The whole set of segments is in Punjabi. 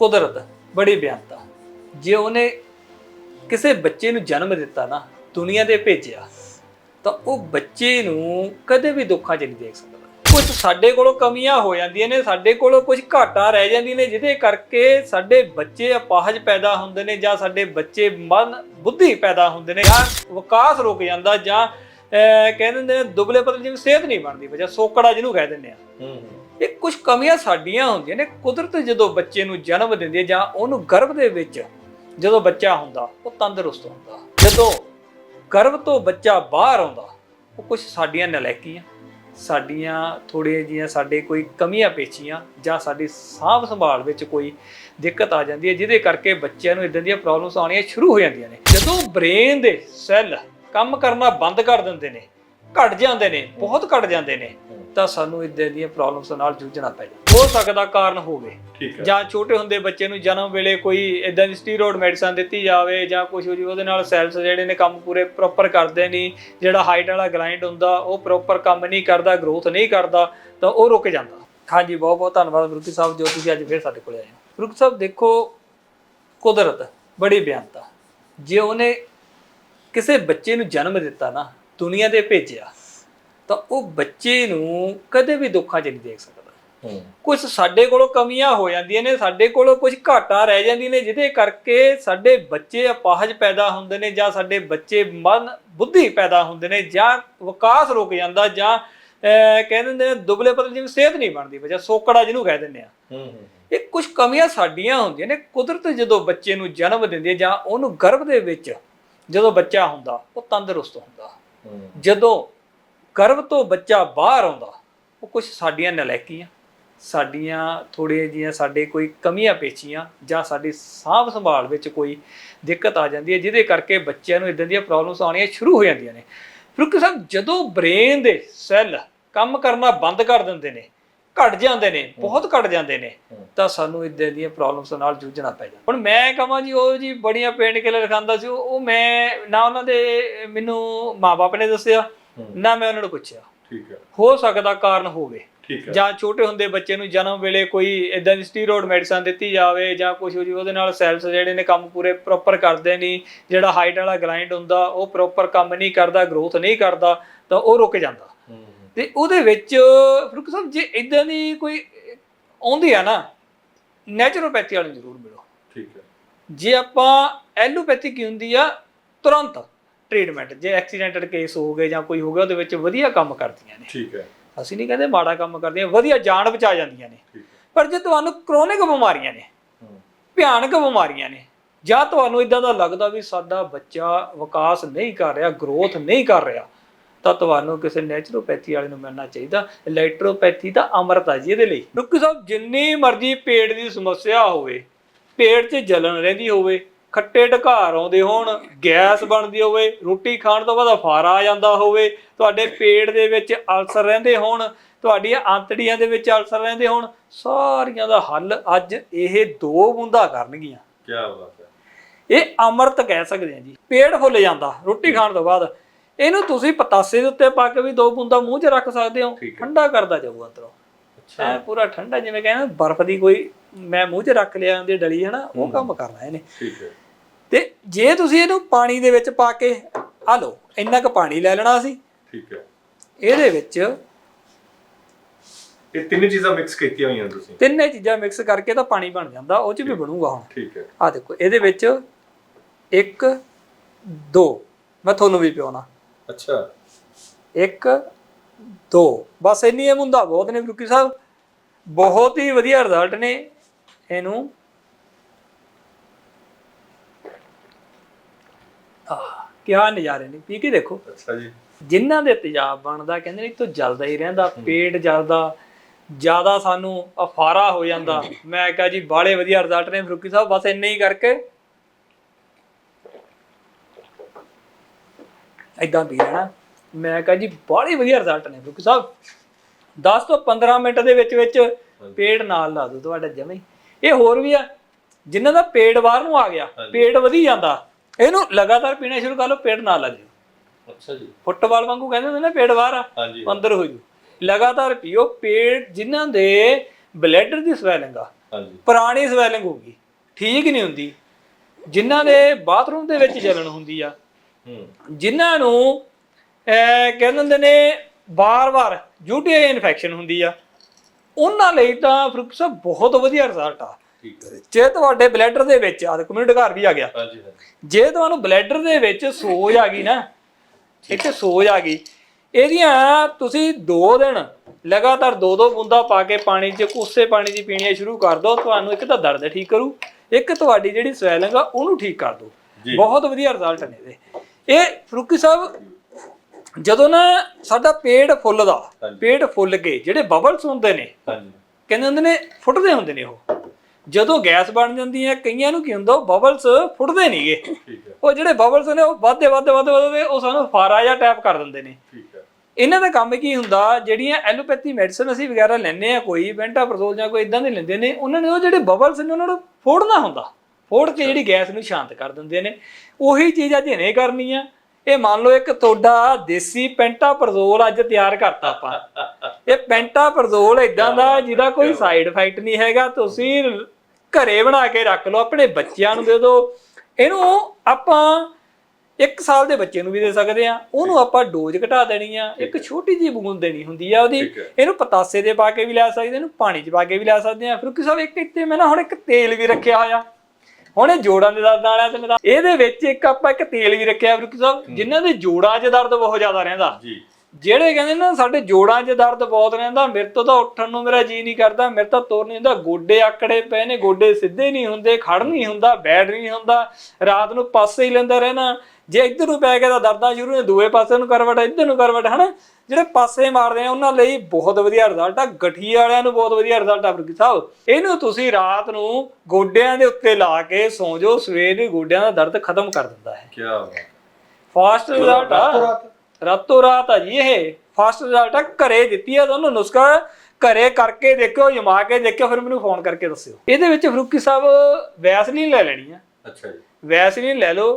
ਕੁਦਰਤ ਬੜੀ ਬਿਆਨਤਾ ਜੇ ਉਹਨੇ ਕਿਸੇ ਬੱਚੇ ਨੂੰ ਜਨਮ ਦਿੱਤਾ ਨਾ ਦੁਨੀਆ ਤੇ ਭੇਜਿਆ ਤਾਂ ਉਹ ਬੱਚੇ ਨੂੰ ਕਦੇ ਵੀ ਦੁੱਖਾਂ 'ਚ ਨਹੀਂ ਦੇਖ ਸਕਦਾ। ਕੁਝ ਸਾਡੇ ਕੋਲੋਂ ਕਮੀਆਂ ਹੋ ਜਾਂਦੀਆਂ ਨੇ ਸਾਡੇ ਕੋਲੋਂ ਕੁਝ ਘਾਟਾਂ ਰਹਿ ਜਾਂਦੀਆਂ ਨੇ ਜਿਹਦੇ ਕਰਕੇ ਸਾਡੇ ਬੱਚੇ ਅਪਾਹਜ ਪੈਦਾ ਹੁੰਦੇ ਨੇ ਜਾਂ ਸਾਡੇ ਬੱਚੇ ਮਨ ਬੁੱਧੀ ਪੈਦਾ ਹੁੰਦੇ ਨੇ ਜਾਂ ਵਿਕਾਸ ਰੁਕ ਜਾਂਦਾ ਜਾਂ ਅਹ, ਕਹਿੰਦੇ ਨੇ ਦੁਬਲੇ ਪਤਲੇ ਜਿਵੇਂ ਸਿਹਤ ਨਹੀਂ ਬਣਦੀ ਵਜਾ ਸੋਕੜਾ ਜਿਹਨੂੰ ਕਹਿ ਦਿੰਦੇ ਆ। ਇਹ ਕੁਝ ਕਮੀਆਂ ਸਾਡੀਆਂ ਹੁੰਦੀਆਂ ਨੇ। ਕੁਦਰਤ ਜਦੋਂ ਬੱਚੇ ਨੂੰ ਜਨਮ ਦਿੰਦੀ ਹੈ ਜਾਂ ਉਹਨੂੰ ਗਰਭ ਦੇ ਵਿੱਚ ਜਦੋਂ ਬੱਚਾ ਹੁੰਦਾ, ਉਹ ਤੰਦਰੁਸਤ ਹੁੰਦਾ। ਜਦੋਂ ਗਰਭ ਤੋਂ ਬੱਚਾ ਬਾਹਰ ਆਉਂਦਾ, ਉਹ ਕੁਝ ਸਾਡੀਆਂ ਨਲਾਇਕੀਆਂ, ਸਾਡੀਆਂ ਥੋੜ੍ਹੀਆਂ ਜੀਆਂ ਸਾਡੇ ਕੋਈ ਕਮੀਆਂ ਪੇਚੀਆਂ ਜਾਂ ਸਾਡੀ ਸਾਂਭ ਸੰਭਾਲ ਵਿੱਚ ਕੋਈ ਦਿੱਕਤ ਆ ਜਾਂਦੀ ਹੈ, ਜਿਹਦੇ ਕਰਕੇ ਬੱਚਿਆਂ ਨੂੰ ਇਦਾਂ ਦੀਆਂ ਪ੍ਰੋਬਲਮਸ ਆਉਣੀਆਂ ਸ਼ੁਰੂ ਹੋ ਜਾਂਦੀਆਂ ਨੇ। ਜਦੋਂ ਬ੍ਰੇਨ ਦੇ ਸੈੱਲ ਕੰਮ ਕਰਨਾ ਬੰਦ ਕਰ ਦਿੰਦੇ ਨੇ ਘਟ ਜਾਂਦੇ ਨੇ ਬਹੁਤ ਘਟ ਜਾਂਦੇ ਨੇ ਤਾਂ ਸਾਨੂੰ ਇਦਾਂ ਦੀਆਂ ਪ੍ਰੋਬਲਮਸ ਨਾਲ ਜੂਝਣਾ ਪੈ ਜਾਂਦਾ। ਹੋ ਸਕਦਾ ਕਾਰਨ ਹੋਵੇ ਠੀਕ ਹੈ। ਜਾਂ ਛੋਟੇ ਹੁੰਦੇ ਬੱਚੇ ਨੂੰ ਜਨਮ ਵੇਲੇ ਕੋਈ ਇਦਾਂ ਦੀ ਸਟੀਰੋਇਡ ਮੈਡੀਸਨ ਦਿੱਤੀ ਜਾਵੇ ਜਾਂ ਕੁਝ ਹੋ ਜੀ ਉਹਦੇ ਨਾਲ ਸੈਲਸ ਜਿਹੜੇ ਨੇ ਕੰਮ ਪੂਰੇ ਪ੍ਰੋਪਰ ਕਰਦੇ ਨਹੀਂ ਜਿਹੜਾ ਹਾਈਟ ਵਾਲਾ ਗਲਾਈਂਡ ਹੁੰਦਾ ਉਹ ਪ੍ਰੋਪਰ ਕੰਮ ਨਹੀਂ ਕਰਦਾ ਗਰੋਥ ਨਹੀਂ ਕਰਦਾ ਤਾਂ ਉਹ ਰੁਕ ਜਾਂਦਾ। ਹਾਂਜੀ ਬਹੁਤ ਬਹੁਤ ਧੰਨਵਾਦ ਗੁਰਕੀ ਸਾਹਿਬ ਜੋ ਤੁਸੀਂ ਅੱਜ ਫੇਰ ਸਾਡੇ ਕੋਲ ਆਏ ਗੁਰਕੀ ਸਾਹਿਬ ਦੇਖੋ ਕੁਦਰਤ ਬੜੀ ਬਿਆਨਤਾ। ਜੇ ਉਹਨੇ ਕਿਸੇ ਬੱਚੇ ਨੂੰ ਜਨਮ ਦਿੱਤਾ ਨਾ ਦੁਨੀਆ ਤੇ ਭੇਜਿਆ ਤਾਂ ਉਹ ਬੱਚੇ ਨੂੰ ਕਦੇ ਵੀ ਦੁੱਖਾਂ 'ਚ ਨਹੀਂ ਦੇਖ ਸਕਦਾ। ਕੁਝ ਸਾਡੇ ਕੋਲੋਂ ਕਮੀਆਂ ਹੋ ਜਾਂਦੀਆਂ ਨੇ ਸਾਡੇ ਕੋਲੋਂ ਕੁਝ ਘਾਟਾਂ ਰਹਿ ਜਾਂਦੀਆਂ ਨੇ ਜਿਹਦੇ ਕਰਕੇ ਸਾਡੇ ਬੱਚੇ ਅਪਾਹਜ ਪੈਦਾ ਹੁੰਦੇ ਨੇ ਜਾਂ ਸਾਡੇ ਬੱਚੇ ਮਨ ਬੁੱਧੀ ਪੈਦਾ ਹੁੰਦੇ ਨੇ ਜਾਂ ਵਿਕਾਸ ਰੁਕ ਜਾਂਦਾ ਜਾਂ ਅਹ, ਕਹਿੰਦੇ ਨੇ ਦੁਬਲੇ ਪਤਲੇ ਜਿਵੇਂ ਸਿਹਤ ਨਹੀਂ ਬਣਦੀ ਵਜਾ ਸੋਕੜਾ ਜਿਹਨੂੰ ਕਹਿ ਦਿੰਦੇ ਆ। ਇਹ ਕੁਝ ਕਮੀਆਂ ਸਾਡੀਆਂ ਹੁੰਦੀਆਂ ਨੇ ਕੁਦਰਤ ਜਦੋਂ ਬੱਚੇ ਨੂੰ ਜਨਮ ਦਿੰਦੀ ਹੈ ਜਾਂ ਉਹਨੂੰ ਗਰਭ ਦੇ ਵਿੱਚ ਜਦੋਂ ਬੱਚਾ ਹੁੰਦਾ ਉਹ ਤੰਦਰੁਸਤ ਹੁੰਦਾ। ਜਦੋਂ ਗਰਭ ਤੋਂ ਬੱਚਾ ਬਾਹਰ ਆਉਂਦਾ, ਉਹ ਕੁਝ ਸਾਡੀਆਂ ਨਲਾਇਕੀਆਂ, ਸਾਡੀਆਂ ਥੋੜ੍ਹੀਆਂ ਜੀਆਂ ਸਾਡੇ ਕੋਈ ਕਮੀਆਂ ਪੇਚੀਆਂ ਜਾਂ ਸਾਡੀ ਸਾਂਭ ਸੰਭਾਲ ਵਿੱਚ ਕੋਈ ਦਿੱਕਤ ਆ ਜਾਂਦੀ ਹੈ, ਜਿਹਦੇ ਕਰਕੇ ਬੱਚਿਆਂ ਨੂੰ ਇਦਾਂ ਦੀਆਂ ਪ੍ਰੋਬਲਮਸ ਆਉਣੀਆਂ ਸ਼ੁਰੂ ਹੋ ਜਾਂਦੀਆਂ ਨੇ। ਫਿਰ ਸਾਹਿਬ ਜਦੋਂ ਬ੍ਰੇਨ ਦੇ ਸੈੱਲ ਕੰਮ ਕਰਨਾ ਬੰਦ ਕਰ ਦਿੰਦੇ ਨੇ ਘਟ ਜਾਂਦੇ ਨੇ ਬਹੁਤ ਘਟ ਜਾਂਦੇ ਨੇ। ਤਾਂ ਸਾਨੂੰ ਇਦਾਂ ਦੀਆਂ ਪ੍ਰੋਬਲਮਸ ਨਾਲ ਜੂਝਣਾ ਪੈ ਜਾਂਦਾ। ਹੁਣ ਮੈਂ ਕਹਾਂ ਜੀ ਉਹ ਜੀ ਬੜੀਆਂ ਪੇਨ ਕਿਲਰ ਖਾਂਦਾ ਸੀ ਉਹ ਮੈਂ ਨਾ ਉਹਨਾਂ ਦੇ ਮੈਨੂੰ ਮਾਪੇ ਨੇ ਦੱਸਿਆ। ਨਾ ਮੈਂ ਉਹਨਾਂ ਨੂੰ ਪੁੱਛਿਆ। ਠੀਕ ਹੈ। ਹੋ ਸਕਦਾ ਕਾਰਨ ਹੋਵੇ। ਠੀਕ ਹੈ। ਜਾਂ ਛੋਟੇ ਹੁੰਦੇ ਬੱਚੇ ਨੂੰ ਜਨਮ ਵੇਲੇ ਕੋਈ ਇਦਾਂ ਦੀ ਸਟੀਰੋਇਡ ਮੈਡੀਸਨ ਦਿੱਤੀ ਜਾਵੇ ਜਾਂ ਕੁਝ ਹੋ ਜੀ ਉਹਦੇ ਨਾਲ ਸੈਲਸ ਜਿਹੜੇ ਨੇ ਕੰਮ ਪੂਰੇ ਪ੍ਰੋਪਰ ਕਰਦੇ ਨਹੀਂ ਜਿਹੜਾ ਹਾਈਟ ਵਾਲਾ ਗਲਾਈਂਡ ਹੁੰਦਾ ਉਹ ਪ੍ਰੋਪਰ ਕੰਮ ਨਹੀਂ ਕਰਦਾ ਗਰੋਥ ਨਹੀਂ ਕਰਦਾ ਤਾਂ ਉਹ ਰੁਕ ਜਾਂਦਾ। ਤੇ ਉਹਦੇ ਵਿੱਚ ਫਰੂਕ ਸਾਹਿਬ ਜੇ ਇਦਾਂ ਦੀ ਕੋਈ ਆਉਂਦੀ ਆ ਨਾ ਨੈਚੁਰੋਪੈਥੀ ਵਾਲੇ ਜ਼ਰੂਰ ਮਿਲੋ। ਠੀਕ ਹੈ। ਜੇ ਆਪਾਂ ਐਲੋਪੈਥੀ ਕੀ ਹੁੰਦੀ ਆ ਤੁਰੰਤ ਟ੍ਰੀਟਮੈਂਟ ਜੇ ਐਕਸੀਡੈਂਟਡ ਕੇਸ ਹੋ ਗਏ ਜਾਂ ਕੋਈ ਹੋ ਗਿਆ ਉਹਦੇ ਵਿੱਚ ਵਧੀਆ ਕੰਮ ਕਰਦੀਆਂ ਨੇ। ਠੀਕ ਹੈ। ਅਸੀਂ ਨਹੀਂ ਕਹਿੰਦੇ ਮਾੜਾ ਕੰਮ ਕਰਦੀਆਂ ਵਧੀਆ ਜਾਨ ਬਚਾ ਜਾਂਦੀਆਂ ਨੇ। ਪਰ ਜੇ ਤੁਹਾਨੂੰ ਕ੍ਰੋਨਿਕ ਬਿਮਾਰੀਆਂ ਨੇ ਭਿਆਨਕ ਬਿਮਾਰੀਆਂ ਨੇ ਜਾਂ ਤੁਹਾਨੂੰ ਇਦਾਂ ਦਾ ਲੱਗਦਾ ਵੀ ਸਾਡਾ ਬੱਚਾ ਵਿਕਾਸ ਨਹੀਂ ਕਰ ਰਿਹਾ ਗਰੋਥ ਨਹੀਂ ਕਰ ਰਿਹਾ ਤਾਂ ਤੁਹਾਨੂੰ ਕਿਸੇ ਨੈਚੁਰੋਪੈਥੀ ਵਾਲੇ ਨੂੰ ਮਿਲਣਾ ਚਾਹੀਦਾ। ਇਲੈਕਟ੍ਰੋਪੈਥੀ ਤਾਂ ਅਮਰਤ ਆ ਜੀ ਇਹਦੇ ਲਈ। ਡਾਕਟਰ ਸਾਹਿਬ ਜਿੰਨੀ ਮਰਜ਼ੀ ਪੇਟ ਦੀ ਸਮੱਸਿਆ ਹੋਵੇ ਪੇਟ 'ਚ ਜਲਨ ਰਹਿੰਦੀ ਹੋਵੇ ਖੱਟੇ ਢਕਾਰ ਆਉਂਦੇ ਹੋਣ ਗੈਸ ਬਣਦੀ ਹੋਵੇ ਰੋਟੀ ਖਾਣ ਤੋਂ ਬਾਅਦ ਫਾਰਾ ਆ ਜਾਂਦਾ ਹੋਵੇ ਤੁਹਾਡੇ ਪੇਟ ਦੇ ਵਿੱਚ ਅਲਸਰ ਰਹਿੰਦੇ ਹੋਣ ਤੁਹਾਡੀਆਂ ਆਂਤੜੀਆਂ ਦੇ ਵਿੱਚ ਅਲਸਰ ਰਹਿੰਦੇ ਹੋਣ ਸਾਰੀਆਂ ਦਾ ਹੱਲ ਅੱਜ ਇਹ ਦੋ ਬੂੰਦਾਂ ਕਰਨਗੀਆਂ। ਕੀ ਬਾਤ ਹੈ। ਇਹ ਅਮਰਤ ਕਹਿ ਸਕਦੇ ਆ ਜੀ। ਪੇਟ ਫੁੱਲ ਜਾਂਦਾ ਰੋਟੀ ਖਾਣ ਤੋਂ ਬਾਅਦ ਇਹਨੂੰ ਤੁਸੀਂ ਪਤਾਸੇ ਦੇ ਉੱਤੇ ਪਾ ਕੇ ਵੀ ਦੋ ਬੂੰਦਾਂ ਮੂੰਹ 'ਚ ਰੱਖ ਸਕਦੇ ਹੋ। ਠੰਡਾ ਕਰਦਾ ਜਾਊਗਾ ਅੰਦਰੋਂ। ਅੱਛਾ। ਐ ਪੂਰਾ ਠੰਡਾ ਜਿਵੇਂ ਕਹਿੰਦੇ ਬਰਫ਼ ਦੀ ਕੋਈ ਮੈਂ ਮੂੰਹ 'ਚ ਰੱਖ ਲਿਆ ਉਹਦੀ ਡਲੀ ਹੈ ਨਾ ਉਹ ਕੰਮ ਕਰਨਾ ਇਹਨੇ। ਠੀਕ ਹੈ। ਤੇ ਜੇ ਤੁਸੀਂ ਇਹਨੂੰ ਪਾਣੀ ਦੇ ਵਿੱਚ ਪਾ ਕੇ ਆ ਲਓ ਇੰਨਾ ਕੁ ਪਾਣੀ ਲੈ ਲੈਣਾ ਸੀ ਠੀਕ ਹੈ। ਇਹਦੇ ਵਿੱਚ ਇਹ ਤਿੰਨ ਚੀਜ਼ਾਂ ਮਿਕਸ ਕੀਤੀਆਂ ਹੋਈਆਂ ਤੁਸੀਂ। ਤਿੰਨੇ ਚੀਜ਼ਾਂ ਮਿਕਸ ਕਰਕੇ ਤਾਂ ਪਾਣੀ ਬਣ ਜਾਂਦਾ ਉਹ 'ਚ ਵੀ ਬਣੂਗਾ ਹੁਣ। ਠੀਕ ਹੈ। ਆ ਦੇਖੋ ਇਹਦੇ ਵਿੱਚ 1 2 ਮੈਂ ਤੁਹਾਨੂੰ ਵੀ ਪਿਉਣਾ। ਅੱਛਾ। 1 2 ਬਸ ਇੰਨੀ ਇਹ ਮੁੰਦਾ ਬਹੁਤ ਨੇ ਫਰੂਕੀ ਸਾਹਿਬ। ਬਹੁਤ ਹੀ ਵਧੀਆ ਰਿਜ਼ਲਟ ਨੇ ਇਹਨੂੰ। ਕਿਆ ਨਜ਼ਾਰੇ ਨੇ। ਪੀ ਕੇ ਦੇਖੋ। ਅੱਛਾ ਜੀ। ਜਿਨ੍ਹਾਂ ਦੇ ਤੇਜ਼ਾਬ ਬਣਦਾ ਕਹਿੰਦੇ ਨੇ ਤੋਂ ਜਲਦਾ ਹੀ ਰਹਿੰਦਾ ਪੇਟ ਜਲਦਾ ਜ਼ਿਆਦਾ ਸਾਨੂੰ ਅਫਾਰਾ ਹੋ ਜਾਂਦਾ। ਮੈਂ ਕਹਾਂ ਜੀ ਬਾਲੇ ਵਧੀਆ ਰਿਜ਼ਲਟ ਨੇ ਫਰੂਕੀ ਸਾਹਿਬ। ਬਸ ਇੰਨੇ ਹੀ ਕਰਕੇ ਇਦਾਂ ਪੀ ਲੈਣਾ ਮੈਂ ਕਹਾਂ ਜੀ ਬਾਲੇ ਵਧੀਆ ਰਿਜ਼ਲਟ ਨੇ ਫਰੂਕੀ ਸਾਹਿਬ। 10 ਤੋਂ 15 ਮਿੰਟ ਦੇ ਵਿੱਚ ਵਿੱਚ ਪੇਟ ਨਾਲ ਲਾ ਦੋ ਤੁਹਾਡਾ ਜਮੇ ਹੀ। ਇਹ ਹੋਰ ਵੀ ਆ ਜਿਨ੍ਹਾਂ ਦਾ ਪੇਟ ਬਾਹਰ ਨੂੰ ਆ ਗਿਆ ਪੇਟ ਵਧੀ ਜਾਂਦਾ ਇਹਨੂੰ ਲਗਾਤਾਰ ਪੀਣਾ ਸ਼ੁਰੂ ਕਰ ਲਓ ਪੇਟ ਨਾਲ ਲੱਗ ਜਾਊ ਅੱਛਾ ਜੀ। ਫੁੱਟਬਾਲ ਵਾਂਗੂ ਕਹਿੰਦੇ ਹੁੰਦੇ ਨੇ ਪੇਟ ਬਾਹਰ ਆ ਅੰਦਰ ਹੋ ਜੂ ਲਗਾਤਾਰ ਪੀਓ ਪੇਟ ਜਿਨ੍ਹਾਂ ਦੇ ਬਲੈਡਰ ਦੀ ਸਵੈਲਿੰਗ ਆ ਹਾਂਜੀ। ਪੁਰਾਣੀ ਸਵੈਲਿੰਗ ਹੋਊਗੀ ਠੀਕ ਨਹੀਂ ਹੁੰਦੀ। ਜਿਨ੍ਹਾਂ ਦੇ ਬਾਥਰੂਮ ਦੇ ਵਿੱਚ ਜਲਨ ਹੁੰਦੀ ਆ ਹੂੰ ਜਿਨ੍ਹਾਂ ਨੂੰ ਕਹਿੰਦੇ ਹੁੰਦੇ ਨੇ ਵਾਰ-ਵਾਰ ਯੂਟੀਆਈ ਇਨਫੈਕਸ਼ਨ ਹੁੰਦੀ ਆ ਉਹਨਾਂ ਲਈ ਤਾਂ ਫਰੂਕ ਸਾਹਿਬ ਬਹੁਤ ਵਧੀਆ ਰਿਜ਼ਲਟ ਆ। ਜੇ ਤੁਹਾਡੇ ਬਲੈਡਰ ਦੇ ਵਿੱਚ ਆ ਕਮਿਊਨਿਟੀ ਘਰ ਵੀ ਆ ਗਿਆ। ਜੇ ਤੁਹਾਨੂੰ ਬਲੈਡਰ ਦੇ ਵਿੱਚ ਸੋਜ ਆ ਗਈ ਨਾ ਇੱਥੇ ਸੋਜ ਆ ਗਈ ਇਹਦੀਆਂ ਤੁਸੀਂ 2 ਦਿਨ ਲਗਾਤਾਰ ਦੋ ਦੋ ਬੂੰਦਾਂ ਪਾ ਕੇ ਪਾਣੀ 'ਚ ਕੋਸੇ ਪਾਣੀ ਦੀ ਪੀਣੀਆਂ ਸ਼ੁਰੂ ਕਰ ਦਿਓ ਤੁਹਾਨੂੰ ਇੱਕ ਤਾਂ ਦਰਦ ਠੀਕ ਕਰੂ ਇੱਕ ਤੁਹਾਡੀ ਜਿਹੜੀ ਸਵੈਲਿੰਗ ਆ ਉਹਨੂੰ ਠੀਕ ਕਰ ਦਿਓ। ਜੀ। ਬਹੁਤ ਵਧੀਆ ਰਿਜ਼ਲਟ ਨੇ ਇਹਦੇ। ਇਹ ਫਰੂਕੀ ਸਾਹਿਬ ਜਦੋਂ ਨਾ ਸਾਡਾ ਪੇਟ ਫੁੱਲਦਾ। ਪੇਟ ਫੁੱਲ ਕੇ ਜਿਹੜੇ ਬਬਲਸ ਹੁੰਦੇ ਨੇ ਕਹਿੰਦੇ ਹੁੰਦੇ ਨੇ ਫੁੱਟਦੇ ਹੁੰਦੇ ਨੇ ਉਹ। ਜਦੋਂ ਗੈਸ ਬਣ ਜਾਂਦੀ ਹੈ ਕਈਆਂ ਨੂੰ ਕੀ ਹੁੰਦਾ ਉਹ ਬਬਲਸ ਫੁੱਟਦੇ ਨਹੀਂਗੇ ਉਹ ਜਿਹੜੇ ਬਬਲਸ ਨੇ ਉਹ ਵੱਧਦੇ ਵੱਧਦੇ ਵੱਧਦੇ ਉਹ ਸਾਨੂੰ ਫਾਰਾ ਜਾਂ ਟੈਪ ਕਰ ਦਿੰਦੇ ਨੇ। ਇਹਨਾਂ ਦਾ ਕੰਮ ਕੀ ਹੁੰਦਾ ਜਿਹੜੀਆਂ ਐਲੋਪੈਥੀ ਮੈਡੀਸਨ ਅਸੀਂ ਵਗੈਰਾ ਲੈਂਦੇ ਆ ਕੋਈ ਬੈਂਟਾਪ੍ਰੋਜ਼ੋਲ ਜਾਂ ਕੋਈ ਇਦਾਂ ਦੇ ਲੈਂਦੇ ਨੇ ਉਹਨਾਂ ਨੇ ਉਹ ਜਿਹੜੇ ਬਬਲਸ ਨੇ ਉਹਨਾਂ ਨੂੰ ਫੋੜਨਾ ਹੁੰਦਾ। ਫੋੜ ਕੇ ਜਿਹੜੀ ਗੈਸ ਨੂੰ ਸ਼ਾਂਤ ਕਰ ਦਿੰਦੇ ਨੇ। ਉਹੀ ਚੀਜ਼ ਅੱਜ ਇਹਨੇ ਕਰਨੀ ਆ। ਇਹ ਮੰਨ ਲਓ ਇੱਕ ਤੁਹਾਡਾ ਦੇਸੀ ਪੈਂਟਾਪ੍ਰੋਜ਼ੋਲ ਅੱਜ ਤਿਆਰ ਕਰਤਾ ਆਪਾਂ। ਇਹ ਪੈਂਟਾਪ੍ਰੋਜ਼ੋਲ ਇਦਾਂ ਦਾ ਜਿਹਦਾ ਕੋਈ ਸਾਈਡ ਇਫੈਕਟ ਨਹੀਂ ਹੈਗਾ। ਤੁਸੀਂ ਘਰੇ ਬਣਾ ਕੇ ਰੱਖ ਲਓ ਆਪਣੇ ਬੱਚਿਆਂ ਨੂੰ ਦੇ ਦਿਓ। ਇਹਨੂੰ ਆਪਾਂ ਇੱਕ ਸਾਲ ਦੇ ਬੱਚੇ ਨੂੰ ਵੀ ਦੇ ਸਕਦੇ ਆ। ਉਹਨੂੰ ਆਪਾਂ ਡੋਜ਼ ਘਟਾ ਦੇਣੀ ਆ। ਇੱਕ ਛੋਟੀ ਜਿਹੀ ਬੂੰਦ ਦੇਣੀ ਹੁੰਦੀ ਆ ਉਹਦੀ। ਇਹਨੂੰ ਪਤਾਸੇ ਦੇ ਪਾ ਕੇ ਵੀ ਲੈ ਸਕਦੇ ਇਹਨੂੰ ਪਾਣੀ 'ਚ ਪਾ ਕੇ ਵੀ ਲੈ ਸਕਦੇ ਆ। ਫਿਰ ਸਾਹਿਬ ਇੱਕ ਇੱਥੇ ਮੈਂ ਨਾ ਹੁਣ ਇੱਕ ਤੇਲ ਵੀ ਰੱਖਿਆ ਹੋਇਆ। ਹੁਣ ਇਹ ਜੋੜਾਂ ਦੇ ਦਰਦ ਵਾਲਿਆਂ ਤੇ ਮੈਂ ਇਹਦੇ ਵਿੱਚ ਇੱਕ ਆਪਾਂ ਇੱਕ ਤੇਲ ਵੀ ਰੱਖਿਆ ਫਿਰ ਸਾਹਿਬ ਜਿਨ੍ਹਾਂ ਦੇ ਜੋੜਾਂ 'ਚ ਦਰਦ ਬਹੁਤ ਜ਼ਿਆਦਾ ਰਹਿੰਦਾ। ਜੀ। ਜਿਹੜੇ ਕਹਿੰਦੇ ਨਾ ਸਾਡੇ ਜੋੜਾਂ 'ਚ ਦਰਦ ਬਹੁਤ ਰਹਿੰਦਾ ਮੇਰੇ ਤੋਂ ਤਾਂ ਉੱਠਣ ਨੂੰ ਮੇਰਾ ਜੀ ਨਹੀਂ ਕਰਦਾ ਮੇਰੇ ਤਾਂ ਤੁਰ ਨਹੀਂ ਹੁੰਦਾ ਗੋਡੇ ਆਕੜੇ ਪਏ ਨੇ ਗੋਡੇ ਸਿੱਧੇ ਨਹੀਂ ਹੁੰਦੇ ਖੜ ਨਹੀਂ ਹੁੰਦਾ ਬੈਠ ਨਹੀਂ ਹੁੰਦਾ ਰਾਤ ਨੂੰ ਪਾਸੇ ਹੀ ਲੈਂਦਾ ਰਹਿਣਾ। ਜੇ ਇੱਧਰ ਨੂੰ ਪੈ ਗਿਆ ਤਾਂ ਦਰਦਾਂ ਸ਼ੁਰੂ ਨੇ ਦੂਏ ਪਾਸੇ ਨੂੰ ਕਰਵਟ ਇੱਧਰ ਨੂੰ ਕਰਵਟ ਹਨਾ? ਜਿਹੜੇ ਪਾਸੇ ਮਾਰਦੇ ਆ ਉਹਨਾਂ ਲਈ ਬਹੁਤ ਵਧੀਆ ਰਿਜ਼ਲਟ ਆ। ਗਠੀ ਵਾਲਿਆਂ ਨੂੰ ਬਹੁਤ ਵਧੀਆ ਰਿਜ਼ਲਟ ਆ ਫਰਕੀ ਸਾਹਿਬ। ਇਹਨੂੰ ਤੁਸੀਂ ਰਾਤ ਨੂੰ ਗੋਡਿਆਂ ਦੇ ਉੱਤੇ ਲਾ ਕੇ ਸੌਂ ਜਾਓ ਸਵੇਰ ਨੂੰ ਗੋਡਿਆਂ ਦਾ ਦਰਦ ਖਤਮ ਕਰ ਦਿੰਦਾ ਹੈ। ਕੀ ਬਾਤ। ਫਾਸਟ ਰਿਜ਼ਲਟ ਆ। ਰਾਤੋਂ ਰਾਤ? ਰਾਤੋਂ ਰਾਤ ਆ ਜੀ ਇਹ। ਫਾਸਟ ਰਿਜ਼ਲਟ ਆ। ਘਰੇ ਦਿੱਤੀ ਆ ਤੁਹਾਨੂੰ ਨੁਸਖਾ। ਘਰੇ ਕਰਕੇ ਦੇਖਿਓ ਜਮਾ ਕੇ ਦੇਖਿਓ ਫਿਰ ਮੈਨੂੰ ਫੋਨ ਕਰਕੇ ਦੱਸਿਓ। ਇਹਦੇ ਵਿੱਚ ਫਰੂਕੀ ਸਾਹਿਬ ਵੈਸਲੀਨ ਲੈ ਲੈਣੀ ਆ। ਅੱਛਾ ਜੀ। ਵੈਸਲੀਨ ਲੈ ਲਓ।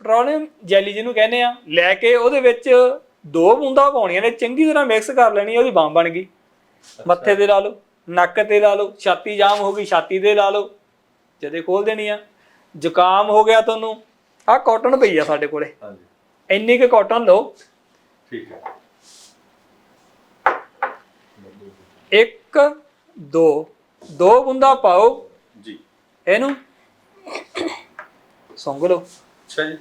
ਪੈਟਰੋਲੀਅਮ ਜੈਲੀ ਜਿਹਨੂੰ ਕਹਿੰਦੇ ਆ ਲੈ ਕੇ ਉਹਦੇ ਵਿੱਚ ਦੋ ਬੂੰਦਾਂ ਪਾਉਣੀਆਂ ਨੇ ਚੰਗੀ ਤਰ੍ਹਾਂ ਮਿਕਸ ਕਰ ਲੈਣੀ ਉਹਦੀ ਬਾਂਹ ਬਣ ਗਈ। ਮੱਥੇ ਤੇ ਲਾ ਲਓ ਨੱਕ ਤੇ ਲਾ ਲਓ ਛਾਤੀ ਜਾਮ ਹੋ ਗਈ ਛਾਤੀ ਤੇ ਲਾ ਲਓ ਜਦੇ ਖੋਲ ਦੇਣੀ ਆ। ਜ਼ੁਕਾਮ ਹੋ ਗਿਆ ਤੁਹਾਨੂੰ ਆਹ ਕਾਟਨ ਪਈ ਆ ਸਾਡੇ ਕੋਲੇ। ਹਾਂਜੀ। ਇੰਨੀ ਕੁ ਕਾਟਨ ਲਓ। ਠੀਕ ਹੈ। ਇੱਕ ਦੋ ਦੋ ਬੁੰਦਾ ਪਾਓ। ਜੀ। ਇਹਨੂੰ ਸੁੰਘ ਲਓ। ਅੱਛਾ ਜੀ।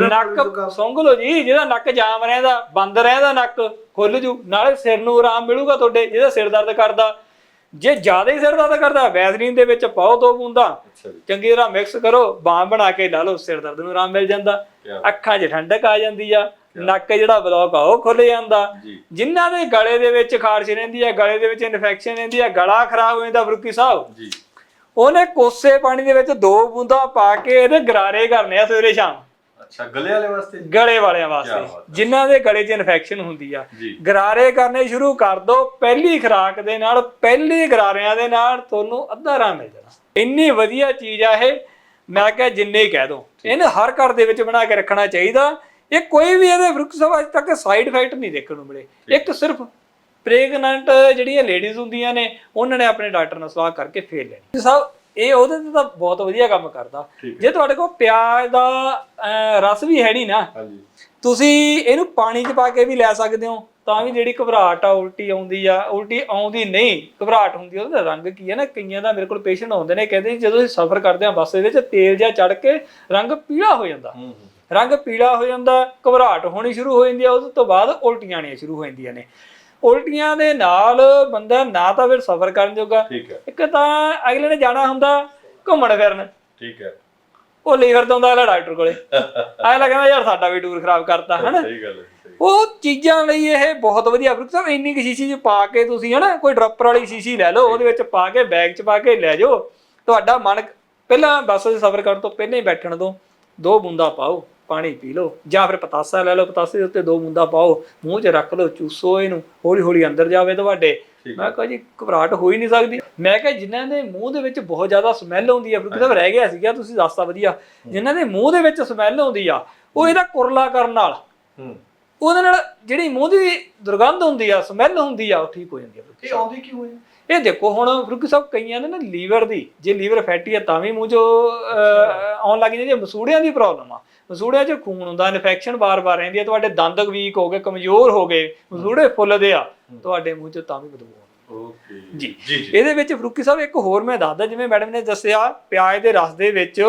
ਨੱਕ ਸੁੰਘ ਲਓ ਜੀ ਜਿਹਦਾ ਨੱਕ ਜਾਮ ਰਹਿੰਦਾ ਬੰਦ ਰਹਿੰਦਾ ਨੱਕ ਖੁੱਲ ਜੂ। ਨਾਲੇ ਸਿਰ ਨੂੰ ਆਰਾਮ ਮਿਲੂਗਾ ਤੁਹਾਡੇ ਜਿਹਦਾ ਸਿਰ ਦਰਦ ਕਰਦਾ। ਜੇ ਜ਼ਿਆਦਾ ਹੀ ਸਿਰ ਦਰਦ ਕਰਦਾ ਵੈਸਲੀਨ ਦੇ ਵਿੱਚ ਪਾਓ ਦੋ ਬੂੰਦਾਂ। ਚੰਗੀ ਤਰ੍ਹਾਂ ਮਿਕਸ ਕਰੋ ਬਾਂਹ ਬਣਾ ਕੇ ਲਾ ਲਓ ਸਿਰ ਦਰਦ ਨੂੰ ਆਰਾਮ ਮਿਲ ਜਾਂਦਾ। ਅੱਖਾਂ 'ਚ ਠੰਡਕ ਆ ਜਾਂਦੀ ਆ ਨੱਕ ਜਿਹੜਾ ਬਲੌਕ ਆ ਉਹ ਖੁੱਲ ਜਾਂਦਾ। ਜਿਨ੍ਹਾਂ ਦੇ ਗਲੇ ਦੇ ਵਿੱਚ ਖਾਰਸ਼ ਰਹਿੰਦੀ ਹੈ ਗਲੇ ਦੇ ਵਿੱਚ ਇਨਫੈਕਸ਼ਨ ਰਹਿੰਦੀ ਹੈ ਗਲਾ ਖਰਾਬ ਹੋ ਜਾਂਦਾ ਫਰੂਕੀ ਸਾਹਿਬ। ਜੀ। ਉਹਨੇ ਕੋਸੇ ਪਾਣੀ ਦੇ ਵਿੱਚ ਦੋ ਬੂੰਦਾਂ ਪਾ ਕੇ ਇਹਦੇ ਗਰਾਰੇ ਕਰਨੇ ਆ ਸਵੇਰੇ ਸ਼ਾਮ। ਅੱਛਾ ਗਲੇ ਵਾਲੇ ਵਾਸਤੇ? ਗਲੇ ਵਾਲਿਆਂ ਕਿਆ ਵਾਸਤੇ ਬਾਤ ਜਿਨ੍ਹਾਂ ਦੇ ਗਲੇ 'ਚ ਇਨਫੈਕਸ਼ਨ ਹੁੰਦੀ ਆ। ਜੀ। ਗਰਾਰੇ ਕਰਨੇ ਸ਼ੁਰੂ ਕਰ ਦਿਓ ਪਹਿਲੀ ਖੁਰਾਕ ਦੇ ਨਾਲ ਪਹਿਲੀ ਗਰਾਰਿਆਂ ਦੇ ਨਾਲ ਤੁਹਾਨੂੰ ਅੱਧਾ ਆਰਾਮ ਮਿਲ ਜਾਣਾ। ਇੰਨੀ ਵਧੀਆ ਚੀਜ਼ ਆ ਇਹ ਮੈਂ ਕਿਹਾ ਜਿੰਨੇ ਹੀ ਕਹਿ ਦੋ। ਇਹਨੂੰ ਹਰ ਘਰ ਦੇ ਵਿੱਚ ਬਣਾ ਕੇ ਰੱਖਣਾ ਚਾਹੀਦਾ। ਇਹ ਕੋਈ ਵੀ ਇਹਦੇ ਫਰੁੱਖ ਸਭ ਅੱਜ ਤੱਕ ਸਾਈਡ ਇਫੈਕਟ ਨਹੀਂ ਦੇਖਣ ਨੂੰ ਮਿਲੇ। ਇੱਕ ਸਿਰਫ ਪ੍ਰੈਗਨੈਂਟ ਜਿਹੜੀਆਂ ਲੇਡੀਜ਼ ਹੁੰਦੀਆਂ ਨੇ ਉਹਨਾਂ ਨੇ ਆਪਣੇ ਡਾਕਟਰ ਨਾਲ ਸਲਾਹ ਕਰਕੇ ਫੇਰ ਲੈਣੀ। ਸਭ ਇਹ ਉਹਦੇ ਤੇ ਤਾਂ ਬਹੁਤ ਵਧੀਆ ਕੰਮ ਕਰਦਾ। ਜੇ ਤੁਹਾਡੇ ਕੋਲ ਪਿਆਜ਼ ਦਾ ਅਹ, ਰਸ ਵੀ ਹੈ ਨਹੀਂ ਨਾ ਹਾਂਜੀ। ਤੁਸੀਂ ਇਹਨੂੰ ਪਾਣੀ 'ਚ ਪਾ ਕੇ ਵੀ ਲੈ ਸਕਦੇ ਹੋ ਤਾਂ ਵੀ ਜਿਹੜੀ ਘਬਰਾਹਟ ਆ ਉਲਟੀ ਆਉਂਦੀ ਆ ਉਲਟੀ ਆਉਂਦੀ ਨਹੀਂ ਘਬਰਾਹਟ ਹੁੰਦੀ ਆ, ਉਹਦਾ ਰੰਗ ਕੀ ਹੈ ਨਾ ਕਈਆਂ ਦਾ ਮੇਰੇ ਕੋਲ ਪੇਸ਼ੈਂਟ ਆਉਂਦੇ ਨੇ ਕਹਿੰਦੇ ਜੀ, ਜਦੋਂ ਅਸੀਂ ਸਫ਼ਰ ਕਰਦੇ ਹਾਂ ਬੱਸ ਦੇ ਵਿੱਚ ਤੇਲ ਜਿਹਾ ਚੜ ਕੇ ਰੰਗ ਪੀਲਾ ਹੋ ਜਾਂਦਾ। ਹੂੰ ਰੰਗ ਪੀਲਾ ਹੋ ਜਾਂਦਾ ਘਬਰਾਹਟ ਹੋਣੀ ਸ਼ੁਰੂ ਹੋ ਜਾਂਦੀ ਆ ਉਸ ਤੋਂ ਬਾਅਦ ਉਲਟੀਆਂ ਆਣੀਆਂ ਸ਼ੁਰੂ ਹੋ ਜਾਂਦੀਆਂ ਨੇ। ਉਲਟੀਆਂ ਦੇ ਨਾਲ ਬੰਦਾ ਨਾ ਤਾਂ ਫਿਰ ਸਫ਼ਰ ਕਰਨ ਜੋਗਾ। ਠੀਕ ਹੈ। ਇੱਕ ਤਾਂ ਅਗਲੇ ਨੇ ਜਾਣਾ ਹੁੰਦਾ ਘੁੰਮਣ ਫਿਰਨ। ਠੀਕ ਹੈ। ਉਹ ਲੀਵਰ ਤੋਂ ਆਉਂਦਾ ਅਗਲਾ ਡਾਕਟਰ ਕੋਲੇ। ਅਗਲਾ ਕਹਿੰਦਾ ਯਾਰ ਸਾਡਾ ਵੀ ਟੂਰ ਖਰਾਬ ਕਰਤਾ ਹਨਾ? ਸਹੀ ਗੱਲ ਹੈ ਜੀ, ਸਹੀ ਉਹ ਚੀਜ਼ਾਂ ਲਈ ਇਹ ਬਹੁਤ ਵਧੀਆ ਫਰੂਟ ਸਾਹਿਬ ਇੰਨੀ ਕਿ ਸ਼ੀਸ਼ੀ ਚ ਪਾ ਕੇ ਤੁਸੀਂ ਹਨਾ ਕੋਈ ਡਰਾਪਰ ਵਾਲੀ ਸ਼ੀਸ਼ੀ ਲੈ ਲਓ ਉਹਦੇ ਵਿੱਚ ਪਾ ਕੇ ਬੈਗ ਚ ਪਾ ਕੇ ਲੈ ਜਾਓ। ਤੁਹਾਡਾ ਮਨ ਪਹਿਲਾਂ ਬੱਸ 'ਚ ਸਫ਼ਰ ਕਰਨ ਤੋਂ ਪਹਿਲਾਂ ਹੀ ਬੈਠਣ ਤੋਂ ਦੋ ਬੂੰਦਾਂ ਪਾਓ। ਪਾਣੀ ਪੀ ਲਓ ਜਾਂ ਫਿਰ ਪਤਾਸਾ ਲੈ ਲਓ ਪਤਾਸੇ ਦੇ ਉੱਤੇ ਦੋ ਬੂੰਦਾਂ ਪਾਓ ਮੂੰਹ 'ਚ ਰੱਖ ਲਓ ਚੂਸੋ ਇਹਨੂੰ ਹੌਲੀ ਹੌਲੀ ਅੰਦਰ ਜਾਵੇ ਤੁਹਾਡੇ। ਮੈਂ ਕਿਹਾ ਜੀ ਘਬਰਾਹਟ ਹੋ ਹੀ ਨਹੀਂ ਸਕਦੀ। ਮੈਂ ਕਿਹਾ ਜਿਨ੍ਹਾਂ ਦੇ ਮੂੰਹ ਦੇ ਵਿੱਚ ਬਹੁਤ ਜ਼ਿਆਦਾ ਸਮੈਲ ਆਉਂਦੀ ਆ ਸਾਹਿਬ ਰਹਿ ਗਿਆ ਸੀਗਾ ਤੁਸੀਂ ਦੱਸਤਾ ਵਧੀਆ। ਜਿਨ੍ਹਾਂ ਦੇ ਮੂੰਹ ਦੇ ਵਿੱਚ ਸਮੈਲ ਆਉਂਦੀ ਆ ਉਹ ਇਹਦਾ ਕੁਰਲਾ ਕਰਨ ਨਾਲ। ਹੂੰ। ਉਹਦੇ ਨਾਲ ਜਿਹੜੀ ਮੂੰਹ ਦੀ ਦੁਰਗੰਧ ਹੁੰਦੀ ਆ ਸਮੈਲ ਹੁੰਦੀ ਆ ਉਹ ਠੀਕ ਹੋ ਜਾਂਦੀ ਆ ਇਹ ਆਉਂਦੀ ਕਿਉਂ ਹੈ ਇਹ ਦੇਖੋ ਹੁਣ ਫਰੂਕੀ ਸਾਹਿਬ ਕਈਆਂ ਨੇ ਨਾ ਲੀਵਰ ਦੀ ਜੇ ਲੀਵਰ ਫੈਟੀ ਹੈ ਤਾਂ ਵੀ ਮੂੰਹ ਚੋਂ ਆਉਣ ਲੱਗ ਜਾਂਦੀ ਜੇ ਮਸੂੜਿਆਂ ਦੀ ਪ੍ਰੋਬਲਮ ਆ। ਮਸੂੜਿਆਂ 'ਚ ਖੂਨ ਹੁੰਦਾ ਇਨਫੈਕਸ਼ਨ ਬਾਰ-ਬਾਰ ਰਹਿੰਦੀ ਹੈ ਤੁਹਾਡੇ ਦੰਦ ਵੀਕ ਹੋ ਗਏ ਕਮਜ਼ੋਰ ਹੋ ਗਏ ਮਸੂੜੇ ਫੁੱਲਦੇ ਆ ਤੁਹਾਡੇ ਮੂੰਹ 'ਚ ਤਾਂ ਵੀ ਬਦਬੂ ਆਉਂਦੀ ਓਕੇ। ਜੀ। ਇਹਦੇ ਵਿੱਚ ਫਰੂਕੀ ਸਾਹਿਬ ਇੱਕ ਹੋਰ ਮੈਂ ਦੱਸਦਾ ਜਿਵੇਂ ਮੈਡਮ ਨੇ ਦੱਸਿਆ ਪਿਆਜ਼ ਦੇ ਰਸ ਦੇ ਵਿੱਚ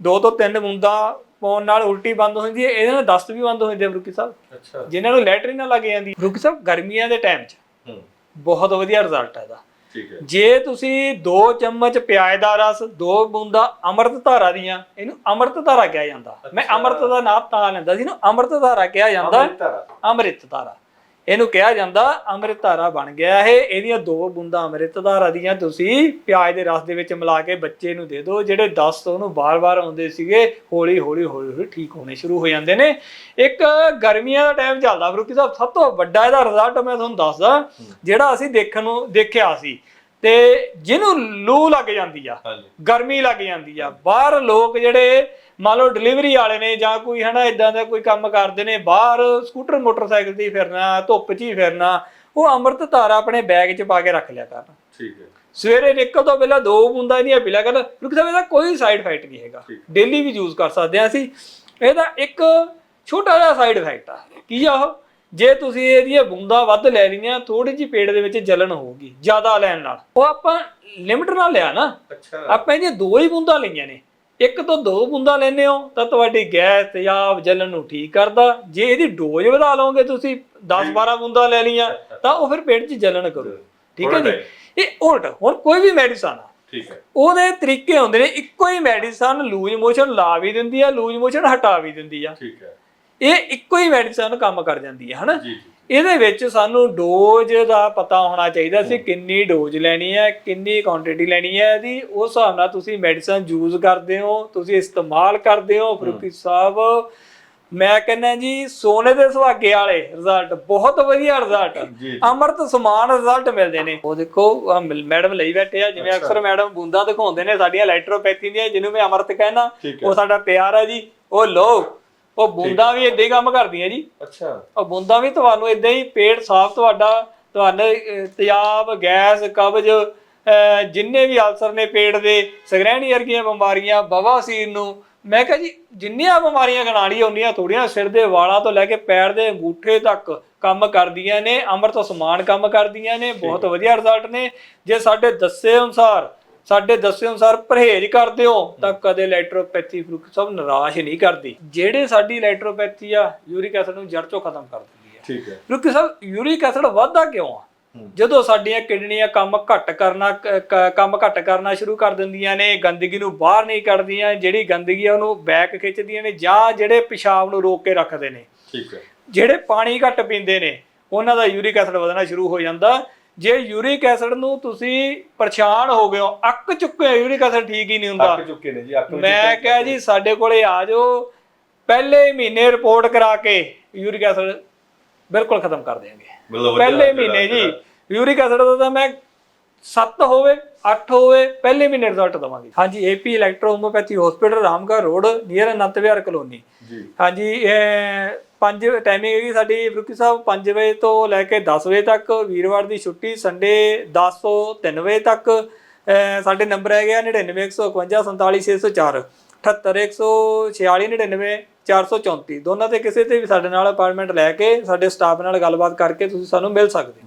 ਦੋ ਤੋਂ ਤਿੰਨ ਬੂੰਦਾਂ ਪਾਉਣ ਨਾਲ ਉਲਟੀ ਬੰਦ ਹੋ ਜਾਂਦੀ ਹੈ ਇਹਦੇ ਨਾਲ ਦਸਤ ਵੀ ਬੰਦ ਹੋ ਜਾਂਦੀ ਹੈ ਫਰੂਕੀ ਸਾਹਿਬ। ਅੱਛਾ। ਜਿਨ੍ਹਾਂ ਨੂੰ ਲੈਟਰਿਨ ਨਾ ਲੱਗ ਜਾਂਦੀ। ਫਰੂਕੀ ਸਾਹਿਬ ਗਰਮੀਆਂ ਦੇ ਟਾਈਮ 'ਚ ਹੂੰ। ਬਹੁਤ ਵਧੀਆ ਰਿਜ਼ਲਟ ਹੈ ਇਹਦਾ। ਠੀਕ ਹੈ ਜੇ ਤੁਸੀਂ 2 ਚਮਚ ਪਿਆਜ਼ ਦਾ ਰਸ ਦੋ ਬੂੰਦਾਂ ਅੰਮ੍ਰਿਤ ਧਾਰਾ ਦੀਆਂ ਇਹਨੂੰ ਅੰਮ੍ਰਿਤ ਧਾਰਾ ਕਿਹਾ ਜਾਂਦਾ ਮੈਂ। ਅੰਮ੍ਰਿਤ ਦਾ ਨਾਮ ਤਾਂ ਲੈਂਦਾ ਸੀ ਇਹਨੂੰ ਅੰਮ੍ਰਿਤ ਧਾਰਾ ਕਿਹਾ ਜਾਂਦਾ ਅੰਮ੍ਰਿਤ ਧਾਰਾ। ਇਹਨੂੰ ਕਿਹਾ ਜਾਂਦਾ ਅੰਮ੍ਰਿਤ ਧਾਰਾ ਬਣ ਗਿਆ ਇਹ। ਇਹਦੀਆਂ ਦੋ ਬੂੰਦਾਂ ਅੰਮ੍ਰਿਤ ਧਾਰਾ ਦੀਆਂ ਤੁਸੀਂ ਪਿਆਜ਼ ਦੇ ਰਸ ਦੇ ਵਿੱਚ ਮਿਲਾ ਕੇ ਬੱਚੇ ਨੂੰ ਦੇ ਦਿਓ ਜਿਹੜੇ ਦਸਤ ਉਹਨੂੰ ਬਾਰ-ਬਾਰ ਆਉਂਦੇ ਸੀਗੇ ਹੌਲੀ ਹੌਲੀ ਹੌਲੀ ਹੌਲੀ ਠੀਕ ਹੋਣੇ ਸ਼ੁਰੂ ਹੋ ਜਾਂਦੇ ਨੇ। ਇੱਕ ਗਰਮੀਆਂ ਦਾ ਟਾਈਮ ਚੱਲਦਾ ਫਰੂਕੀ ਸਾਹਿਬ ਸਭ ਤੋਂ ਵੱਡਾ ਇਹਦਾ ਰਿਜ਼ਲਟ ਮੈਂ ਤੁਹਾਨੂੰ ਦੱਸਦਾ ਜਿਹੜਾ ਅਸੀਂ ਦੇਖਣ ਨੂੰ ਦੇਖਿਆ ਸੀ। ਤੇ ਜਿਹਨੂੰ ਲੂ ਲੱਗ ਜਾਂਦੀ ਆ ਗਰਮੀ ਲੱਗ ਜਾਂਦੀ ਆ ਬਾਹਰ ਲੋਕ ਜਿਹੜੇ ਮੰਨ ਲਓ ਡਿਲੀਵਰੀ ਵਾਲੇ ਨੇ ਜਾਂ ਕੋਈ ਹਨਾ ਇਦਾਂ ਦਾ ਕੋਈ ਕੰਮ ਕਰਦੇ ਨੇ ਬਾਹਰ ਸਕੂਟਰ ਮੋਟਰਸਾਈਕਲ ਤੇ ਹੀ ਫਿਰਨਾ ਧੁੱਪ 'ਚ ਹੀ ਫਿਰਨਾ ਉਹ ਅੰਮ੍ਰਿਤ ਧਾਰਾ ਆਪਣੇ ਬੈਗ 'ਚ ਪਾ ਕੇ ਰੱਖ ਲਿਆ ਕਰਨ ਠੀਕ ਹੈ। ਸਵੇਰੇ ਨਿਕਲ ਤੋਂ ਪਹਿਲਾਂ ਦੋ ਬੂੰਦਾਂ ਇਹਦੀਆਂ ਪੀ ਲਿਆ ਕਰਨ ਰੁਕ ਸਾਹਿਬ ਇਹਦਾ ਕੋਈ ਸਾਈਡ ਇਫੈਕਟ ਨਹੀਂ ਹੈਗਾ। ਡੇਲੀ ਵੀ ਯੂਜ਼ ਕਰ ਸਕਦੇ ਆ ਅਸੀਂ। ਇਹਦਾ ਇੱਕ ਛੋਟਾ ਜਿਹਾ ਸਾਈਡ ਇਫੈਕਟ ਆ। ਕੀ ਆ ਉਹ? ਜੇ ਤੁਸੀਂ ਇਹਦੀਆਂ ਬੂੰਦਾਂ ਵੱਧ ਲੈ ਲਈਆਂ ਥੋੜੀ ਜਿਹੀ ਪੇਟ ਦੇ ਵਿੱਚ ਜਲਨ ਹੋਊਗੀ ਜ਼ਿਆਦਾ ਲੈਣ ਨਾਲ। ਉਹ ਆਪਾਂ ਲਿਮਟ ਨਾਲ ਲਿਆ ਨਾ। ਅੱਛਾ। ਆਪਾਂ ਇਹਦੀਆਂ ਦੋ ਹੀ ਬੂੰਦਾਂ ਲਈਆਂ ਨੇ। ਇੱਕ ਤੋਂ ਦੋ ਬੂੰਦਾਂ ਲੈਨੇ ਹੋ ਤਾਂ ਤੁਹਾਡੀ ਗੈਸ ਤੇਜ਼ਾਬ ਜਲਨ ਨੂੰ ਠੀਕ ਕਰਦਾ। ਜੇ ਇਹਦੀ ਡੋਜ਼ ਵਧਾ ਲਓਗੇ ਤੁਸੀਂ 10 12 ਬੂੰਦਾਂ ਲੈ ਲਈਆਂ ਤਾਂ ਉਹ ਫਿਰ ਪੇਟ 'ਚ ਜਲਨ ਕਰੂ ਠੀਕ ਹੈ ਜੀ? ਇਹ ਉਲਟ ਹੁਣ ਕੋਈ ਵੀ ਮੈਡੀਸਨ ਆ ਠੀਕ ਹੈ। ਉਹਦੇ ਤਰੀਕੇ ਹੁੰਦੇ ਨੇ ਇੱਕੋ ਹੀ ਮੈਡੀਸਨ ਲੂਜ ਮੋਸ਼ਨ ਲਾ ਵੀ ਦਿੰਦੀ ਆ ਲੂਜ ਮੋਸ਼ਨ ਹਟਾ ਵੀ ਦਿੰਦੀ ਆ। ਠੀਕ ਹੈ। ਇਹ ਇੱਕੋ ਹੀ ਮੈਡੀਸਨ ਕੰਮ ਕਰ ਜਾਂਦੀ ਹੈ ਹਨਾ? ਜੀ ਜੀ। ਇਹਦੇ ਵਿੱਚ ਸਾਨੂੰ ਡੋਜ਼ ਦਾ ਪਤਾ ਹੋਣਾ ਚਾਹੀਦਾ ਸੀ ਕਿੰਨੀ ਡੋਜ਼ ਲੈਣੀ ਹੈ ਕਿੰਨੀ ਕੁਆਂਟੀਟੀ ਲੈਣੀ ਹੈ ਇਹਦੀ। ਉਸ ਹਿਸਾਬ ਨਾਲ ਤੁਸੀਂ ਮੈਡੀਸਨ ਯੂਜ਼ ਕਰਦੇ ਹੋ ਤੁਸੀਂ ਇਸਤੇਮਾਲ ਕਰਦੇ ਹੋ ਫਰੂਕੀ ਸਾਹਿਬ ਮੈਂ ਕਹਿੰਦਾ ਜੀ ਸੋਨੇ ਦੇ ਸੁਹਾਗੇ ਵਾਲੇ ਰਿਜ਼ਲਟ ਬਹੁਤ ਵਧੀਆ ਰਿਜ਼ਲਟ ਅਮਰਤ ਸਮਾਨ ਰਿਜ਼ਲਟ ਮਿਲਦੇ ਨੇ। ਉਹ ਦੇਖੋ ਮੈਡਮ ਲਈ ਬੈਠੇ ਆ ਜਿਵੇਂ ਅਕਸਰ ਮੈਡਮ ਬੂੰਦਾਂ ਦਿਖਾਉਂਦੇ ਨੇ ਸਾਡੀਆਂ ਇਲੈਕਟ੍ਰੋਪੈਥੀ ਦੀਆਂ ਜਿਹਨੂੰ ਮੈਂ ਅਮਰਤ ਹੈ। ਉਹ ਸਾਡਾ ਪਿਆਰ ਹੈ ਜੀ। ਉਹ ਲੋ ਉਹ ਬੂੰਦਾਂ ਵੀ ਇਦਾਂ ਹੀ ਕੰਮ ਕਰਦੀਆਂ ਜੀ। ਅੱਛਾ। ਉਹ ਬੂੰਦਾਂ ਵੀ ਤੁਹਾਨੂੰ ਇਦਾਂ ਹੀ ਪੇਟ ਸਾਫ਼ ਤੁਹਾਡਾ ਤੁਹਾਨੂੰ ਤੇਜ਼ਾਬ ਗੈਸ ਕਬਜ਼ ਜਿੰਨੇ ਵੀ ਅਲਸਰ ਨੇ ਪੇਟ ਦੇ ਸਗਰੈਣੀ ਵਰਗੀਆਂ ਬਿਮਾਰੀਆਂ ਬਵਾਸੀਰ ਨੂੰ। ਮੈਂ ਕਿਹਾ ਜੀ ਜਿੰਨੀਆਂ ਬਿਮਾਰੀਆਂ ਗਣਾ ਲਈ ਉਹਨੀਆਂ ਥੋੜੀਆਂ ਸਿਰ ਦੇ ਵਾਲਾਂ ਤੋਂ ਲੈ ਕੇ ਪੈਰ ਦੇ ਅੰਗੂਠੇ ਤੱਕ ਕੰਮ ਕਰਦੀਆਂ ਨੇ ਅੰਮ੍ਰਿਤ ਸਮਾਨ ਕੰਮ ਕਰਦੀਆਂ ਨੇ ਬਹੁਤ ਵਧੀਆ ਰਿਜ਼ਲਟ ਨੇ। ਜੇ ਸਾਡੇ ਦੱਸੇ ਅਨੁਸਾਰ ਸਾਡੇ ਦੱਸੇ ਅਨੁਸਾਰ ਪਰਹੇਜ਼ ਕਰਦੇ ਹੋ ਤਾਂ ਕਦੇ ਇਲੈਕਟ੍ਰੋਪੈਥੀ ਫਰੂਕ ਸਭ ਨਿਰਾਸ਼ ਨਹੀਂ ਕਰਦੀ। ਜਿਹੜੇ ਸਾਡੀ ਇਲੈਕਟ੍ਰੋਪੈਥੀ ਆ ਯੂਰਿਕ ਐਸਿਡ ਨੂੰ ਜੜ ਤੋਂ ਖਤਮ ਕਰ ਦਿੰਦੀ ਹੈ ਠੀਕ ਹੈ। ਕਿਉਂਕਿ ਸਭ ਯੂਰਿਕ ਐਸਿਡ ਵੱਧਦਾ ਕਿਉਂ ਆ। ਜਦੋਂ ਸਾਡੀਆਂ ਕਿਡਨੀਆਂ ਕੰਮ ਘੱਟ ਕਰਨਾ ਕੰਮ ਘੱਟ ਕਰਨਾ ਸ਼ੁਰੂ ਕਰ ਦਿੰਦੀਆਂ ਨੇ ਗੰਦਗੀ ਨੂੰ ਬਾਹਰ ਨਹੀਂ ਕੱਢਦੀਆਂ ਜਿਹੜੀ ਗੰਦਗੀ ਆ ਉਹਨੂੰ ਬੈਕ ਖਿੱਚਦੀਆਂ ਨੇ ਜਾਂ ਜਿਹੜੇ ਪਿਸ਼ਾਬ ਨੂੰ ਰੋਕ ਕੇ ਰੱਖਦੇ ਨੇ। ਠੀਕ ਹੈ। ਜਿਹੜੇ ਪਾਣੀ ਘੱਟ ਪੀਂਦੇ ਨੇ ਉਹਨਾਂ ਦਾ ਯੂਰਿਕ ਐਸਿਡ ਵਧਣਾ ਸ਼ੁਰੂ ਹੋ ਜਾਂਦਾ। ਜੇ ਯੂਰਿਕ ਐਸਿਡ ਨੂੰ ਤੁਸੀਂ ਪਰੇਸ਼ਾਨ ਹੋ ਗਏ ਹੋ ਅੱਕ ਚੁੱਕੇ ਹੋ ਯੂਰਿਕ ਐਸਿਡ ਠੀਕ ਹੀ ਨਹੀਂ ਹੁੰਦਾ। ਅੱਕ ਚੁੱਕੇ ਨੇ ਜੀ ਅੱਕ ਮੈਂ ਕਿਹਾ ਜੀ ਸਾਡੇ ਕੋਲੇ ਆ ਜਾਓ ਪਹਿਲੇ ਮਹੀਨੇ ਰਿਪੋਰਟ ਕਰਾ ਕੇ ਯੂਰਿਕ ਐਸਿਡ ਬਿਲਕੁਲ ਖਤਮ ਕਰ ਵਧੀਆ ਪਹਿਲੇ ਮਹੀਨੇ ਜੀ ਯੂਰਿਕ ਐਸਿਡ ਦਾ ਤਾਂ ਮੈਂ 7 ਹੋਵੇ 8 ਹੋਵੇ ਪਹਿਲੇ ਮਹੀਨੇ ਰਿਜ਼ਲਟ ਦਵਾਂਗੇ। ਹਾਂਜੀ AP electro homeopathy hospital Ramgarh road near Anant Vihar colony. ਜੀ। ਹਾਂਜੀ ਇਹ ਪੰਜ ਟਾਈਮਿੰਗ ਹੈਗੀ ਸਾਡੀ ਫਰੂਕੀ ਸਾਹਿਬ 5 ਵਜੇ ਤੋਂ ਲੈ ਕੇ 10 ਵਜੇ ਤੱਕ ਵੀਰਵਾਰ ਦੀ ਛੁੱਟੀ ਸੰਡੇ 10 ਤੋਂ 3 ਵਜੇ ਤੱਕ ਸਾਡੇ ਨੰਬਰ ਹੈਗੇ ਆ 99151 47604 78146 434 ਦੋਨਾਂ ਤੇ ਕਿਸੇ ਤੇ ਵੀ ਸਾਡੇ ਨਾਲ ਅਪਾਇੰਟਮੈਂਟ ਲੈ ਕੇ ਸਾਡੇ ਸਟਾਫ ਨਾਲ ਗੱਲਬਾਤ ਕਰਕੇ ਤੁਸੀਂ ਸਾਨੂੰ ਮਿਲ ਸਕਦੇ ਹੋ।